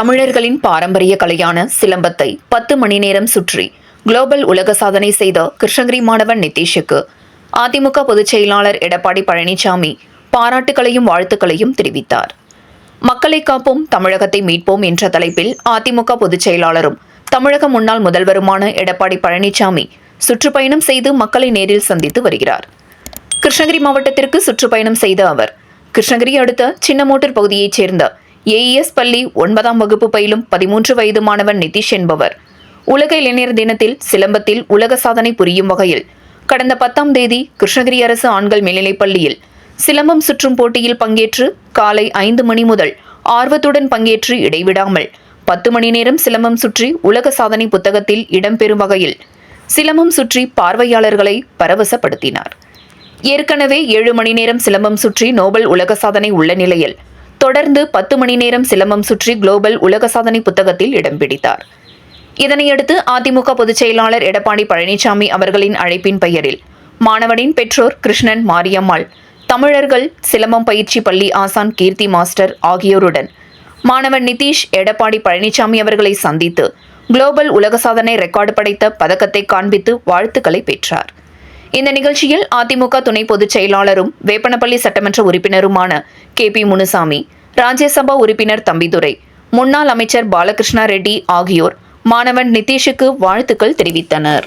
தமிழர்களின் பாரம்பரிய கலையான சிலம்பத்தை பத்து மணி நேரம் சுற்றி குளோபல் உலக சாதனை செய்த கிருஷ்ணகிரி மாணவன் நிதிஷுக்கு அதிமுக பொதுச் செயலாளர் எடப்பாடி பழனிசாமி பாராட்டுகளையும் வாழ்த்துக்களையும் தெரிவித்தார். மக்களை காப்போம் தமிழகத்தை மீட்போம் என்ற தலைப்பில் அதிமுக பொதுச் செயலாளரும் தமிழக முன்னாள் முதல்வருமான எடப்பாடி பழனிசாமி சுற்றுப்பயணம் செய்து மக்களை நேரில் சந்தித்து வருகிறார். கிருஷ்ணகிரி மாவட்டத்திற்கு சுற்றுப்பயணம் செய்த அவர் கிருஷ்ணகிரி அடுத்த சின்னமோட்டூர் பகுதியைச் சேர்ந்த ஏஇஎஸ் பள்ளி ஒன்பதாம் வகுப்பு பயிலும் பதிமூன்று வயது மாணவன் நிதிஷ் என்பவர். உலக இளைஞர் தினத்தில் சிலம்பத்தில் உலக சாதனை புரியும் வகையில் கடந்த பத்தாம் தேதி கிருஷ்ணகிரி அரசு ஆண்கள் மேல்நிலைப் பள்ளியில் சிலம்பம் சுற்றும் போட்டியில் பங்கேற்று காலை ஐந்து மணி முதல் ஆர்வத்துடன் பங்கேற்று இடைவிடாமல் பத்து மணி நேரம் சிலம்பம் சுற்றி உலக சாதனை புத்தகத்தில் இடம்பெறும் வகையில் சிலம்பம் சுற்றி பார்வையாளர்களை பரவசப்படுத்தினார். ஏற்கனவே ஏழு மணி நேரம் சிலம்பம் சுற்றி நோபல் உலக சாதனை உள்ள நிலையில் தொடர்ந்து பத்து மணி நேரம் சிலம்பம் சுற்றி குளோபல் உலக சாதனை புத்தகத்தில் இடம் பிடித்தார். இதனையடுத்து அதிமுக பொதுச் செயலாளர் எடப்பாடி பழனிசாமி அவர்களின் அழைப்பின் பெயரில் மாணவனின் பெற்றோர் கிருஷ்ணன் மாரியம்மாள் தமிழர்கள் சிலம்பம் பயிற்சி பள்ளி ஆசான் கீர்த்தி மாஸ்டர் ஆகியோருடன் மாணவன் நிதிஷ் எடப்பாடி பழனிசாமி அவர்களை சந்தித்து குளோபல் உலக சாதனை ரெக்கார்டு படைத்த பதக்கத்தை காண்பித்து வாழ்த்துக்களை பெற்றார். இந்த நிகழ்ச்சியில் அதிமுக துணை பொதுச் செயலாளரும் வேப்பனப்பள்ளி சட்டமன்ற உறுப்பினருமான கே பி முனுசாமி ராஜ்யசபா உறுப்பினர் தம்பிதுரை முன்னாள் அமைச்சர் பாலகிருஷ்ணா ரெட்டி ஆகியோர் மாணவன் நிதிஷுக்கு வாழ்த்துக்கள் தெரிவித்தனர்.